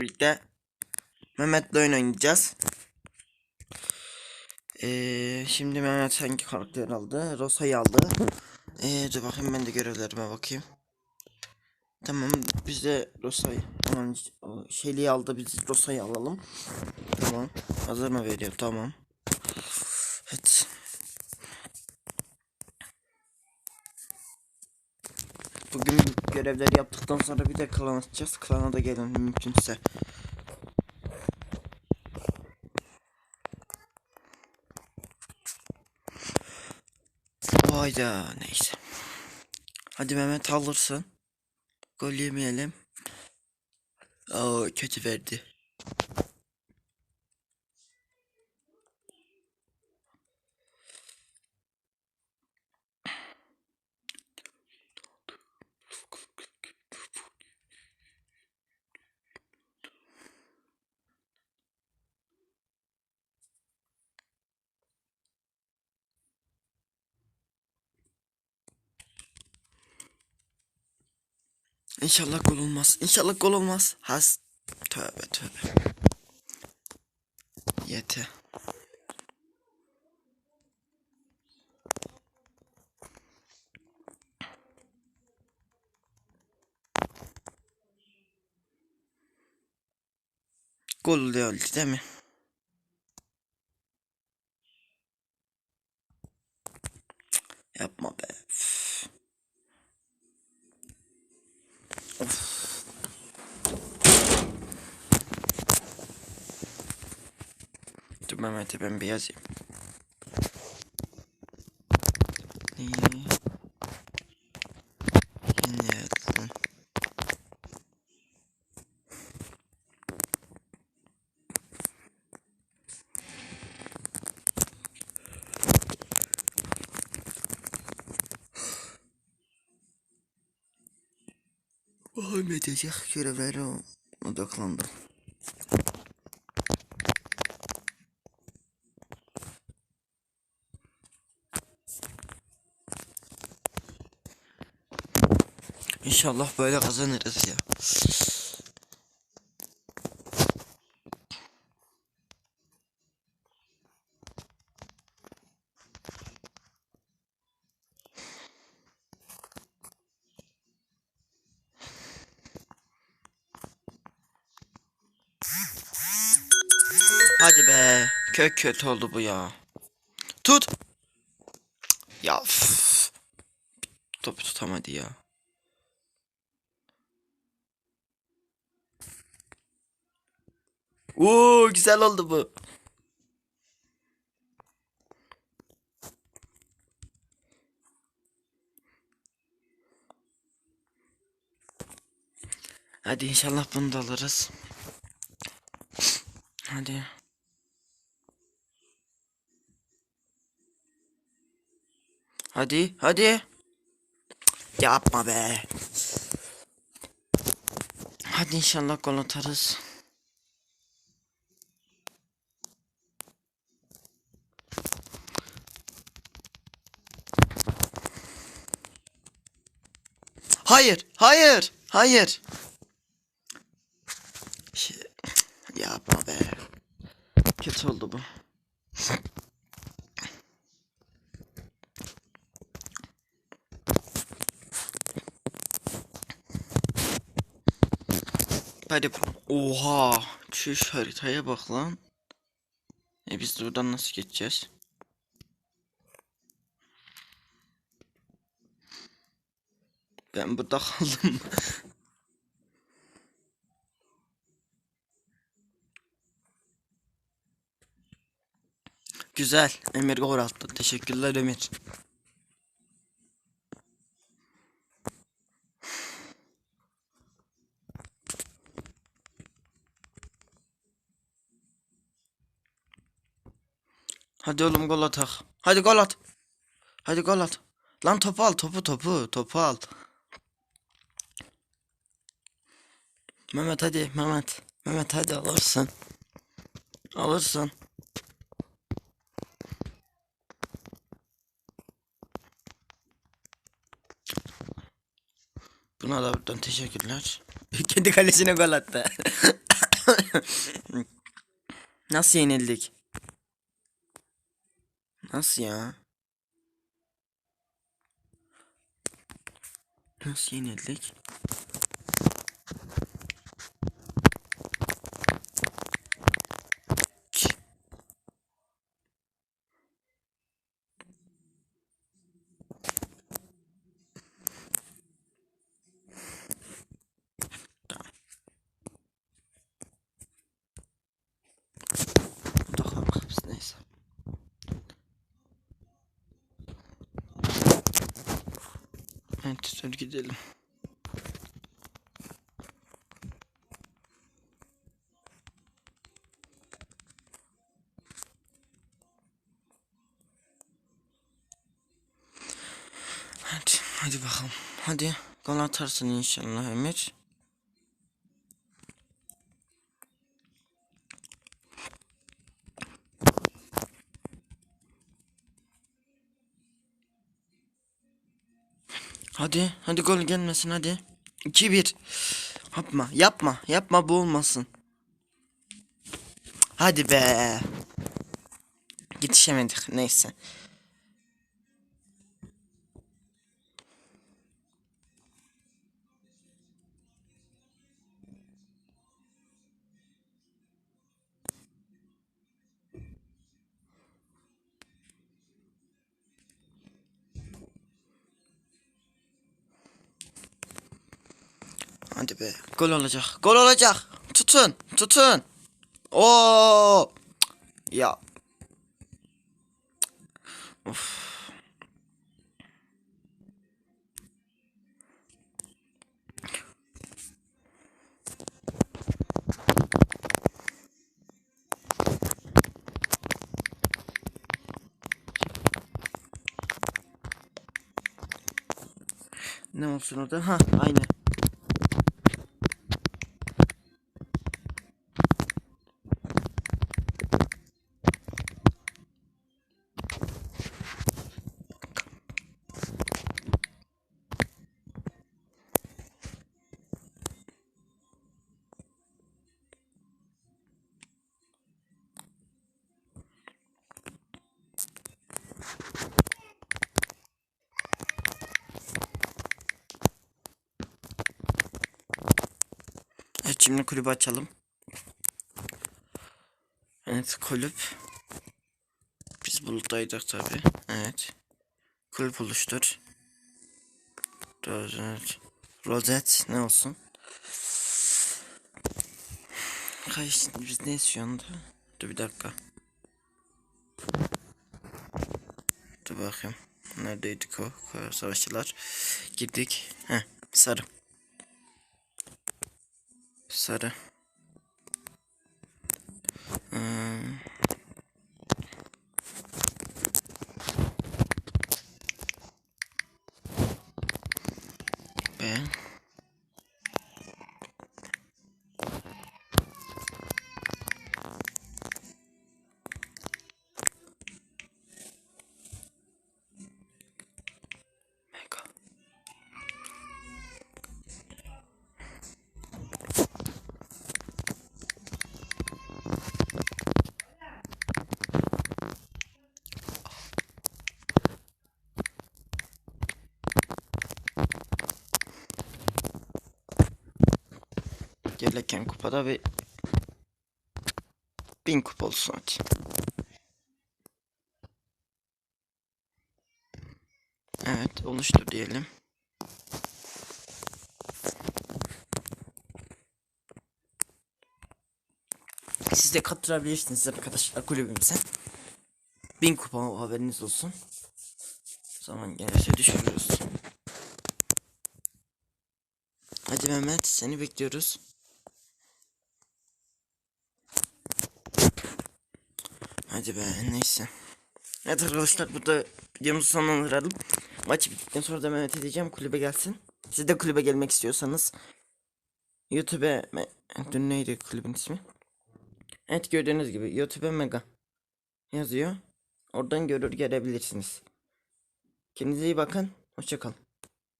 birlikte Mehmet'le oyun oynayacağız. Ee, şimdi Mehmet hangi karakter aldı? Rosa'yı aldı. Ee, dur bakayım ben de görevlerime bakayım. Tamam biz de Rosa'yı aman Shelly'yi aldı biz Rosa'yı alalım. Tamam. Hazır mı veriyor? Tamam. Evet. Bugün görevleri yaptıktan sonra bir de klan atacağız. Klana da gelin mümkünse. Hayda neyse. Hadi Mehmet alırsın. Gol yemeyelim. Aa kötü verdi. İnşallah gol olmaz. İnşallah gol olmaz. Has. Tövbe tövbe. Yete. Gol öldü değil mi? Yapma Mehmet'e ben bir yazayım. Ölmeyecek görevlere odaklandım. İnşallah böyle kazanırız ya. Hadi be. Kök kötü oldu bu ya. Tut. Ya. Topu tutamadı ya. Oo güzel oldu bu. Hadi inşallah bunu da alırız. Hadi. Hadi, hadi. Yapma be. Hadi inşallah gol atarız. Hayır, hayır, hayır. Yapma be. Kötü oldu bu. Hadi. Oha. Şu haritaya bak lan. E biz buradan nasıl geçeceğiz? Ben burada kaldım. Güzel. Emir gol. Teşekkürler Emir. Hadi oğlum gol atak. Hadi gol at. Hadi gol at. Lan topu al topu topu topu al. Mehmet hadi Mehmet. Mehmet hadi alırsın. Alırsın. Buna da buradan teşekkürler. Kendi kalesine gol attı. Nasıl yenildik? Nasıl ya? Nasıl yenildik? Ç- Tamam. Bu da kalk. Neyse. Evet dur gidelim. Hadi, hadi bakalım. Hadi gol atarsın inşallah Emir. Hadi, hadi gol gelmesin hadi. 2-1. Yapma, yapma, yapma bu olmasın. Hadi be. Yetişemedik neyse. Hadi be. Gol olacak. Gol olacak. Tutun. Tutun. Oo. Ya. Of. Ne olsun orada? Ha, aynı. Şimdi kulübü açalım. Evet kulüp. Biz buluttaydık tabi. Evet. Kulüp oluştur. Rozet. Rozet ne olsun? Kaç biz ne anda? Dur bir dakika. Dur bakayım. Neredeydik o? Savaşçılar. Girdik. Heh, sarı. Sarı. Hmm. Ben. Gereken kupada bir bin kupa olsun hadi. Evet oluştur diyelim. Siz de katılabilirsiniz arkadaşlar kulübümüze. Bin kupa haberiniz olsun. Zaman gelirse düşürürüz. Hadi Mehmet seni bekliyoruz. Hadi be neyse. Evet arkadaşlar burada videomuzu sonlandıralım. Maç bittikten sonra da Mehmet edeceğim kulübe gelsin. Siz de kulübe gelmek istiyorsanız YouTube'e dün neydi kulübün ismi? Evet gördüğünüz gibi YouTube'e Mega yazıyor. Oradan görür gelebilirsiniz. Kendinize iyi bakın. Hoşçakalın.